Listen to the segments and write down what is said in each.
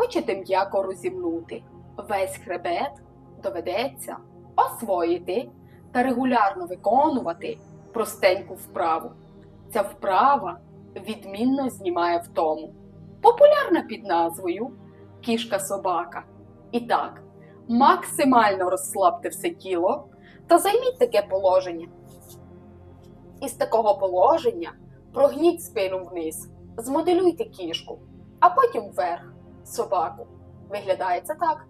Хочете м'яко розімнути весь хребет, доведеться освоїти та регулярно виконувати простеньку вправу. Ця вправа відмінно знімає втому. Популярна під назвою кішка-собака. І так, максимально розслабте все тіло та займіть таке положення. Із такого положення прогніть спину вниз, змоделюйте кішку, а потім вверх собаку. Виглядає це так.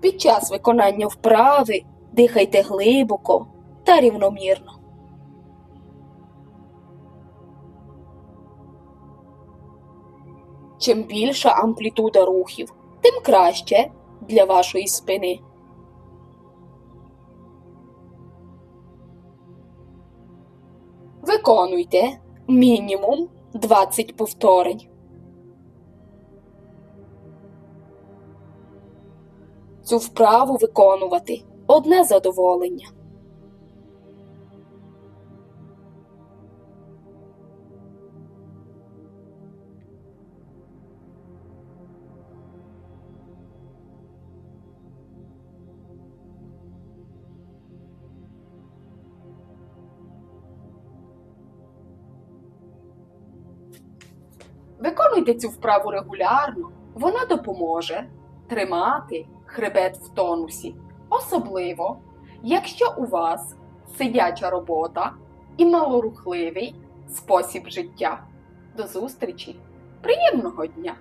Під час виконання вправи дихайте глибоко та рівномірно. Чим більша амплітуда рухів, тим краще для вашої спини. Виконуйте мінімум 20 повторень. Цю вправу виконувати одне задоволення. Виконуйте цю вправу регулярно, вона допоможе тримати хребет в тонусі, особливо, якщо у вас сидяча робота і малорухливий спосіб життя. До зустрічі! Приємного дня!